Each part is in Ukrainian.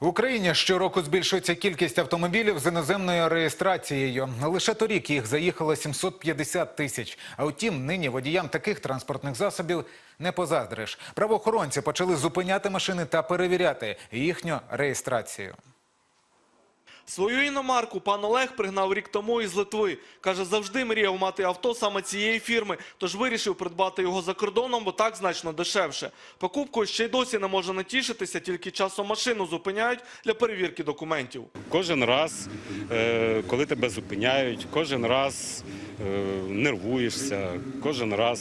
В Україні щороку збільшується кількість автомобілів з іноземною реєстрацією. Лише торік їх заїхало 750 тисяч. А втім, нині водіям таких транспортних засобів не позаздриш. Правоохоронці почали зупиняти машини та перевіряти їхню реєстрацію. Свою іномарку пан Олег пригнав рік тому із Литви. Каже, завжди мріяв мати авто саме цієї фірми, тож вирішив придбати його за кордоном, бо так значно дешевше. Покупкою ще й досі не може натішитися, тільки часом машину зупиняють для перевірки документів. Кожен раз, е, коли тебе зупиняють, кожен раз нервуєшся, кожен раз.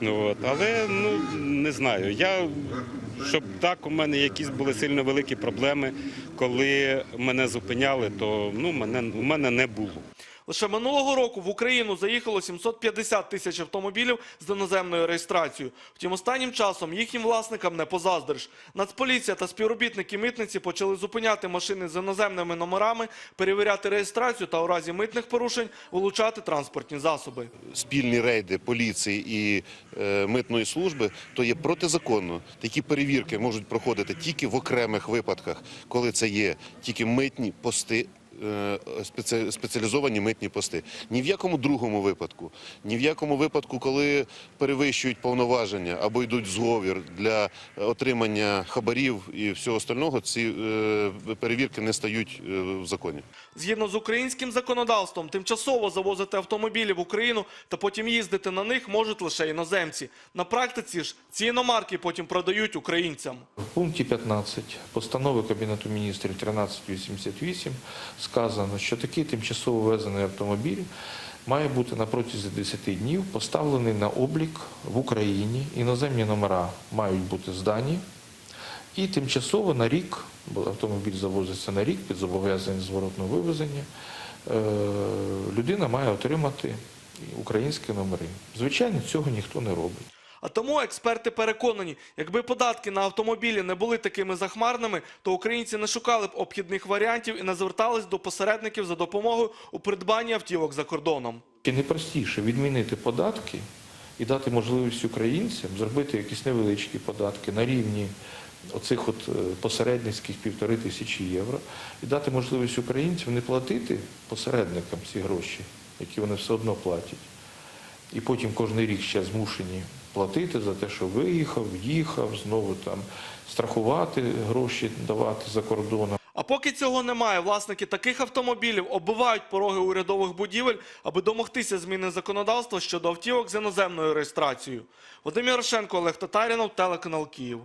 Ну, от. Але ну, не знаю. Я, щоб так у мене якісь були сильно великі проблеми, коли мене зупиняли, то ну, мене, у мене не було. Лише минулого року в Україну заїхало 750 тисяч автомобілів з іноземною реєстрацією. Втім, останнім часом їхнім власникам не позаздриш. Нацполіція та співробітники митниці почали зупиняти машини з іноземними номерами, перевіряти реєстрацію та у разі митних порушень вилучати транспортні засоби. спільні рейди поліції і е, митної служби, то є протизаконно. Такі перевірки можуть проходити тільки в окремих випадках, коли це є тільки митні пости. Е, спеці- Спеціалізовані митні пости. Ні в якому другому випадку, ні в якому випадку, коли перевищують повноваження або йдуть зговір для отримання хабарів і всього остального, ці е, перевірки не стають е, в законі. Згідно з українським законодавством, тимчасово завозити автомобілі в Україну та потім їздити на них можуть лише іноземці. На практиці ж ці іномарки потім продають українцям. В пункті 15 постанови Кабінету міністрів 1388 сказано, що такий тимчасово ввезений автомобіль має бути на протязі 10 днів поставлений на облік в Україні. Іноземні номера мають бути здані. І тимчасово на рік, бо автомобіль завозиться на рік під зобов'язання зворотного вивезення, е, людина має отримати українські номери. Звичайно, цього ніхто не робить. А тому експерти переконані, якби податки на автомобілі не були такими захмарними, то українці не шукали б обхідних варіантів і не звертались до посередників за допомогою у придбанні автівок за кордоном. Чи не простіше відмінити податки і дати можливість українцям зробити якісь невеличкі податки на рівні оцих от е, посередницьких півтори тисячі євро, і дати можливість українцям не платити посередникам ці гроші, які вони все одно платять. І потім кожен рік ще змушені платити за те, що виїхав, їхав, знову там страхувати гроші давати за кордоном. А поки цього немає, власники таких автомобілів оббивають пороги урядових будівель, аби домогтися зміни законодавства щодо автівок з іноземною реєстрацією. Вадим Ярошенко, Олег Татарінов, телеканал Київ.